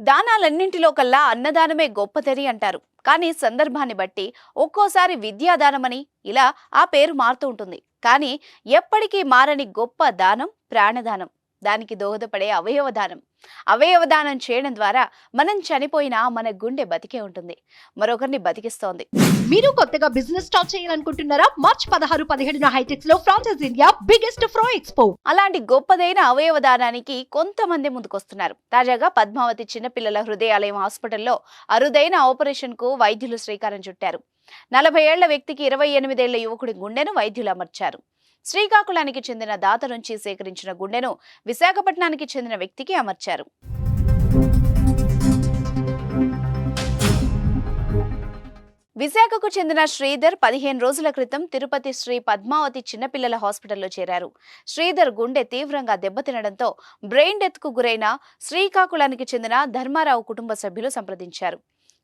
దానాలన్నింటిలో కల్లా అన్నదానమే గొప్పదని అంటారు. కానీ సందర్భాన్ని బట్టి ఒక్కోసారి విద్యాదానమని ఇలా ఆ పేరు మారుతూ ఉంటుంది. కానీ ఎప్పటికీ మారని గొప్ప దానం ప్రాణదానం. దానికి దోహదపడే అవయవ దానం అవయవ దానం చేయడం ద్వారా మనం చనిపోయినా మన గుండె బతికే ఉంటుంది. మరొకరిని బతికిస్తోంది. మీరు కొత్తగా బిజినెస్ స్టార్ట్ చేయాలనుకుంటున్నారా? మార్చ్ పదహారు పదిహేడున హైటెక్స్లో ఫ్రాన్సెస్ ఇండియా బిగ్గెస్ట్ ఫ్రో ఎక్స్పో అలాంటి గొప్పదైన అవయవ దానానికి కొంతమంది ముందుకొస్తున్నారు. తాజాగా పద్మావతి చిన్నపిల్లల హృదయాలయం హాస్పిటల్లో అరుదైన ఆపరేషన్కు వైద్యులు శ్రీకారం చుట్టారు. నలభై ఏళ్ళ వ్యక్తికి ఇరవై ఎనిమిదేళ్ళ యువకుడి గుండెను వైద్యులు అమర్చారు. శ్రీకాకుళానికి చెందిన దాత నుంచి సేకరించిన గుండెను విశాఖపట్నానికి చెందిన వ్యక్తికి అమర్చారు. విశాఖకు చెందిన శ్రీధర్ పదిహేను రోజుల క్రితం తిరుపతి శ్రీ పద్మావతి చిన్నపిల్లల హాస్పిటల్లో చేరారు. శ్రీధర్ గుండె తీవ్రంగా దెబ్బతినడంతో బ్రెయిన్ డెత్కు గురైన శ్రీకాకుళానికి చెందిన ధర్మారావు కుటుంబ సభ్యులు సంప్రదించారు.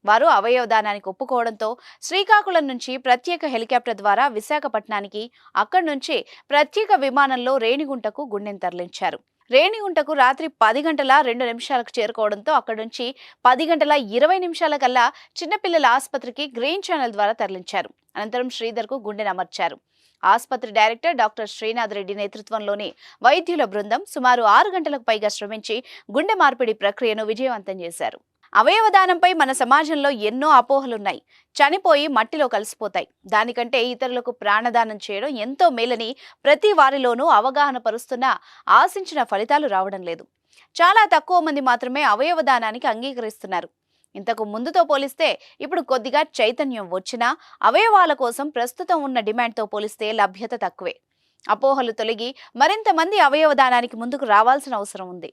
వారు అవయవదానానికి ఒప్పుకోవడంతో శ్రీకాకుళం నుంచి ప్రత్యేక హెలికాప్టర్ ద్వారా విశాఖపట్నానికి అక్కడి నుంచి ప్రత్యేక విమానంలో రేణిగుంటకు గుండెను తరలించారు. రేణిగుంటకు రాత్రి పది గంటల రెండు నిమిషాలకు చేరుకోవడంతో అక్కడి నుంచి పది గంటల ఇరవై నిమిషాల కల్లా చిన్నపిల్లల ఆసుపత్రికి గ్రీన్ ఛానల్ ద్వారా తరలించారు. అనంతరం శ్రీధర్కు గుండెను అమర్చారు. ఆసుపత్రి డైరెక్టర్ డాక్టర్ శ్రీనాథ్ రెడ్డి నేతృత్వంలోని వైద్యుల బృందం సుమారు ఆరు గంటలకు పైగా శ్రమించి గుండె మార్పిడి ప్రక్రియను విజయవంతం చేశారు. అవయవదానంపై మన సమాజంలో ఎన్నో అపోహలున్నాయి. చనిపోయి మట్టిలో కలిసిపోతాయి. దానికంటే ఇతరులకు ప్రాణదానం చేయడం ఎంతో మేలని ప్రతి వారిలోనూ అవగాహన పరుస్తున్నా ఆశించిన ఫలితాలు రావడం లేదు. చాలా తక్కువ మంది మాత్రమే అవయవదానానికి అంగీకరిస్తున్నారు. ఇంతకు ముందుతో పోలిస్తే ఇప్పుడు కొద్దిగా చైతన్యం వచ్చినా అవయవాల కోసం ప్రస్తుతం ఉన్న డిమాండ్తో పోలిస్తే లభ్యత తక్కువే. అపోహలు తొలగి మరింత మంది అవయవదానానికి ముందుకు రావాల్సిన అవసరం ఉంది.